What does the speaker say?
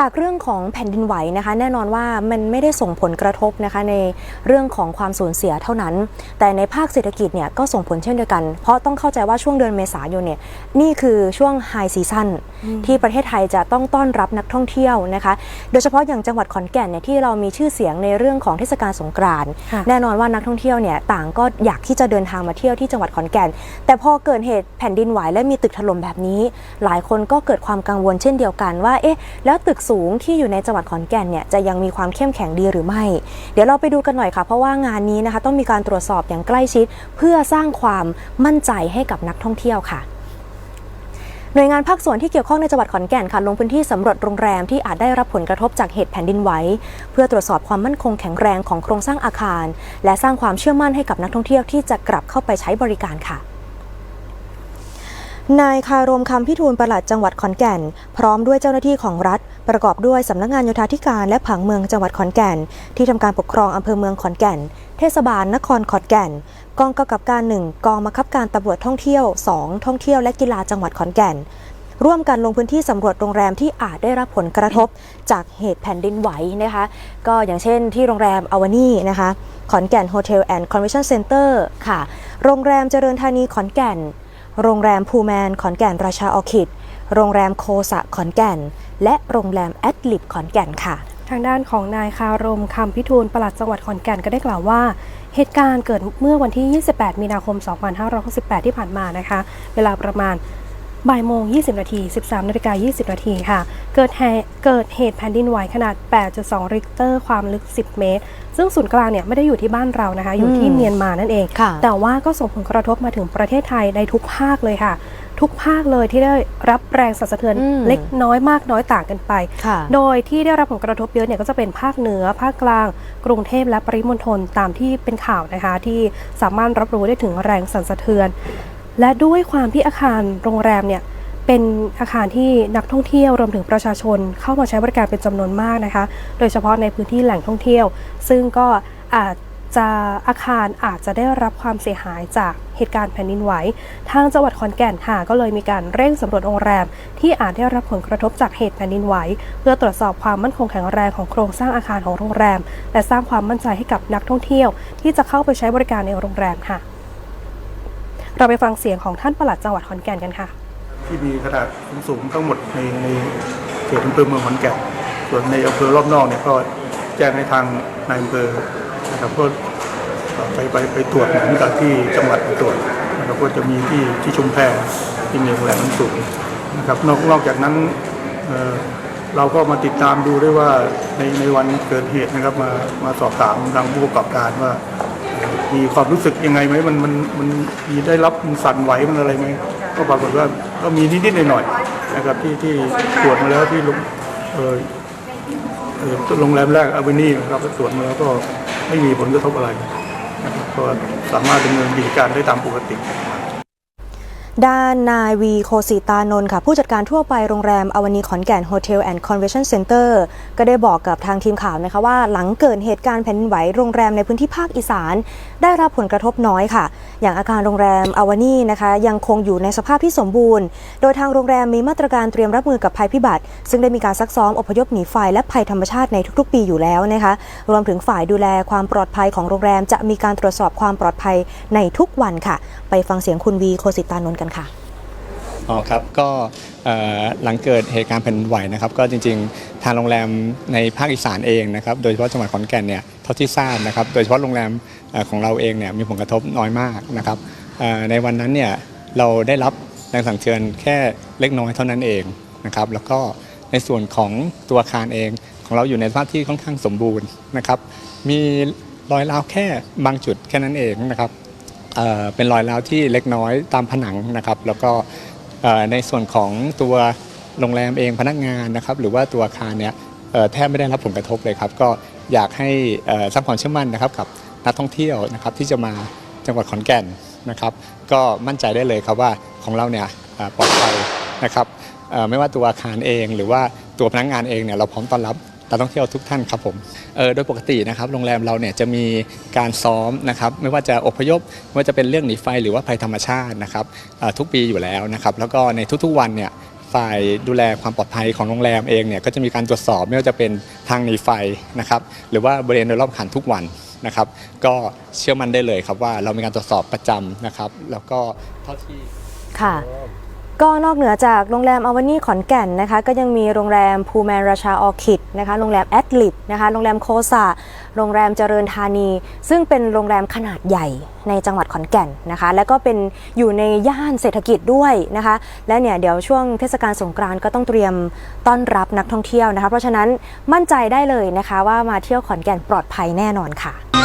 จากเรื่องของแผ่นดินไหวนะคะ แน่นอนว่ามันไม่ได้ส่งผลกระทบนะคะในเรื่องของความสูญเสียเท่านั้น แต่ในภาคเศรษฐกิจเนี่ยก็ส่งผลเช่นเดียวกัน เพราะต้องเข้าใจว่าช่วงเดือนเมษายนเนี่ยนี่คือช่วงไฮซีซั n นที่ประเทศไทยจะต้องต้อนรับนักท่องเที่ยวนะคะ โดยเฉพาะอย่างจังหวัดขอนแก่นเนี่ยที่เรามีชื่อเสียงในเรื่องของเทศกาลสงกรานต์ค่ะแน่นอนว่านักท่องเที่ยวเนี่ยต่างก็อยากที่จะเดินทางมาเที่ยวที่จังหวัดขอนแก่น แต่พอเกิดเหตุแผ่นดินไหวและมีตึกถล่มแบบนี้ หลายคนก็เกิดความกังวลเช่นเดียวกันว่าเอ๊ะแล้วตึกสูงที่อยู่ในจังหวัดขอนแก่นเนี่ยจะยังมีความเข้มแข็งดีหรือไม่ เดี๋ยวเราไปดูกันหน่อยค่ะ เพราะว่างานนี้นะคะต้องมีการตรวจสอบอย่างใกล้ชิด เพื่อสร้างความมั่นใจให้กับนักท่องเที่ยวค่ะหน่วยงานภาคส่วนที่เกี่ยวข้องในจังหวัดขอนแก่นค่ะลงพื้นที่สำรวจโรงแรมที่อาจได้รับผลกระทบจากเหตุแผ่นดินไหวเพื่อตรวจสอบความมั่นคงแข็งแรงของโครงสร้างอาคาร และสร้างความเชื่อมั่นให้กับนักท่องเที่ยวที่จะกลับเข้าไปใช้บริการค่ะ นายคารมคำพิทูลประหลัดจังหวัดขอนแก่น พร้อมด้วยเจ้าหน้าที่ของรัฐ ประกอบด้วยสำนักงานโยธาธิการและผังเมืองจังหวัดขอนแก่น ที่ทำการปกครองอำเภอเมืองขอนแก่น เทศบาลนครขอนแก่น กองกำกับการหนึ่งกองบังคับการตำรวจท่องเที่ยว 2 ท่องเที่ยวและกีฬาจังหวัดขอนแก่น ร่วมกันลงพื้นที่สำรวจโรงแรมที่อาจได้รับผลกระทบจากเหตุแผ่นดินไหวนะคะ ก็อย่างเช่น ที่โรงแรมอวานี่นะคะขอนแก่นโฮเทลแอนด์คอนเวนชั่นเซ็นเตอร์ค่ะ โรงแรมเจริญธานีขอนแก่น โรงแรมพูแมนขอนแก่นราชาออคิด โรงแรมโคสะขอนแก่น และโรงแรมแอดลิบขอนแก่นค่ะ ทางด้านของนายคารมคำพิทูลปลัดจังหวัดขอนแก่นก็ได้กล่าวว่าเหตุการณ์เกิดเมื่อวันที่ 28 มีนาคม 2568 ที่ผ่านมานะคะ เวลาประมาณ บ่ายโมง 20 นาที 13 นาฬิกา 20 นาทีค่ะ เกิดเหตุเกิดเหตุแผ่นดินไหวขนาด 8.2 ริกเตอร์ความลึก 10 เมตร ซึ่งศูนย์กลางเนี่ยไม่ได้อยู่ที่บ้านเรานะคะ อยู่ที่อืมเมียนมานั่นเองค่ะแต่ว่าก็ส่งผลกระทบมาถึงประเทศไทยในทุกภาคเลยค่ะ ทุกภาคเลยที่ได้รับแรงสั่นสะเทือนอืมเล็กน้อยมากน้อยต่างกันไปค่ะโดยที่ได้รับผลกระทบเยอะเนี่ยก็จะเป็นภาคเหนือ ภาคกลาง กรุงเทพและปริมณฑลตามที่เป็นข่าวนะคะที่สามารถรับรู้ได้ถึงแรงสั่นสะเทือน และด้วยความที่อาคารโรงแรมเนี่ยเป็นอาคารที่นักท่องเที่ยวรวมถึงประชาชนเข้ามาใช้บริการเป็นจำนวนมากนะคะ โดยเฉพาะในพื้นที่แหล่งท่องเที่ยว ซึ่งก็อาจจะอาคารอาจจะได้รับความเสียหายจากเหตุการณ์แผ่นดินไหว ทางจังหวัดขอนแก่นค่ะก็เลยมีการเร่งสำรวจโรงแรม ที่อาจได้รับผลกระทบจากเหตุแผ่นดินไหว เพื่อตรวจสอบความมั่นคงแข็งแรงของโครงสร้างอาคารของโรงแรม และสร้างความมั่นใจให้กับนักท่องเที่ยว ที่จะเข้าไปใช้บริการในโรงแรมค่ะ เราไปฟังเสียงของท่านปลัดจังหวัดขอนแก่นกันค่ะ ที่มีขนาดสูงทั้งหมดในในเขตอำเภอเมืองขอนแก่นส่วนในอำเภอรอบนอกเนี่ยก็แจ้งให้ทางนายอำเภอนะครับก็ไปไปไปตรวจเหมือนกับที่จังหวัดตรวจนะครับก็จะมีที่ที่ชุมแพที่มีโรงแรมน้ำสูงนะครับนอกนอกจากนั้นเเราก็มาติดตามดูด้วยว่าในในวันเกิดเหตุนะครับมามาสอบถามทางผู้ประกอบการว่า มีความรู้สึกยังไงไหมมันมันมันมีได้รับมันสั่นไหวมันอะไรไหมก็ปรากฏว่าก็มีนิดๆหน่อยๆนะครับที่ที่ตรวจมาแล้วที่โรงเออเออโรงแรมแรกอาเวนี่ครับตรวจมาแล้วก็ไม่มีผลกระทบอะไรนะครับก็สามารถดำเนินกิจการได้ตามปกติ ด้านนายวีโคสิตานนท์ค่ะ ผู้จัดการทั่วไปโรงแรมอวานีขอนแก่นโฮเทลแอนด์คอนเวนชั่นเซ็นเตอร์ก็ได้บอกกับทางทีมข่าวนะคะว่าหลังเกิดเหตุการณ์แผ่นดินไหวโรงแรมในพื้นที่ภาคอีสาน ได้รับผลกระทบน้อยค่ะ อย่างอาคารโรงแรมอวานีนะคะ ยังคงอยู่ในสภาพที่สมบูรณ์ โดยทางโรงแรมมีมาตรการเตรียมรับมือกับภัยพิบัติ ซึ่งได้มีการซักซ้อมอพยพหนีไฟและภัยธรรมชาติในทุกๆ ปีอยู่แล้วนะคะรวมถึงฝ่ายดูแลความปลอดภัยของโรงแรม จะมีการตรวจสอบความปลอดภัยในทุกวันค่ะ ไปฟังเสียงคุณวีโคสิตานนท์กันค่ะอ๋อครับก็หลังเกิดเหตุการณ์แผ่นไหวนะครับ ก็จริงๆ ทางโรงแรมในภาคอีสานเองนะครับ โดยเฉพาะจังหวัดขอนแก่นเนี่ยเท่าที่ทราบนะครับ โดยเฉพาะโรงแรมของเราเองเนี่ยมีผลกระทบน้อยมากนะครับในวันนั้นเนี่ยเราได้รับแรงสั่งเทือนแค่เล็กน้อยเท่านั้นเองนะครับ แล้วก็ในส่วนของตัวอาคารเองของเราอยู่ในสภาพที่ค่อนข้างสมบูรณ์นะครับ มีรอยร้าวแค่บางจุดแค่นั้นเองนะครับ เป็นรอยร้าวที่เล็กน้อยตามผนังนะครับ แล้วก็ในส่วนของตัวโรงแรมเองพนักงานนะครับ หรือว่าตัวอาคารเนี่ยแทบไม่ได้รับผลกระทบเลยครับ ก็อยากให้สร้างความเชื่อมั่นนะครับกับนักท่องเที่ยวนะครับที่จะมาจังหวัดขอนแก่นนะครับ ก็มั่นใจได้เลยครับว่าของเราเนี่ยปลอดภัยนะครับไม่ว่าตัวอาคารเองหรือว่าตัวพนักงานเองเนี่ยเราพร้อมต้อนรับ นักท่องเที่ยวทุกท่านครับผมเออโดยปกตินะครับโรงแรมเราเนี่ยจะมีการซ้อมนะครับไม่ว่าจะอพยพไม่ว่าจะเป็นเรื่องหนีไฟหรือว่าภัยธรรมชาตินะครับทุกปีอยู่แล้วนะครับแล้วก็ในทุกๆวันเนี่ยฝ่ายดูแลความปลอดภัยของโรงแรมเองเนี่ยก็จะมีการตรวจสอบไม่ว่าจะเป็นทางหนีไฟนะครับหรือว่าบริเวณโดยรอบอาคารทุกวันนะครับก็เชื่อมั่นได้เลยครับว่าเรามีการตรวจสอบประจำนะครับ แล้วก็เท่าที่ค่ะ ก็นอกเหนือจากโรงแรมอวานี่ขอนแก่นนะคะ ก็ยังมีโรงแรมภูแมนราชาออคิดนะคะ โรงแรมแอดลิปนะคะ โรงแรมโคสะโรงแรมเจริญธานี ซึ่งเป็นโรงแรมขนาดใหญ่ในจังหวัดขอนแก่นนะคะ แล้วก็เป็นอยู่ในย่านเศรษฐกิจด้วยนะคะ และเนี่ยเดี๋ยวช่วงเทศกาลสงกรานต์ก็ต้องเตรียมต้อนรับนักท่องเที่ยวนะคะ เพราะฉะนั้นมั่นใจได้เลยนะคะว่ามาเที่ยวขอนแก่นปลอดภัยแน่นอนค่ะ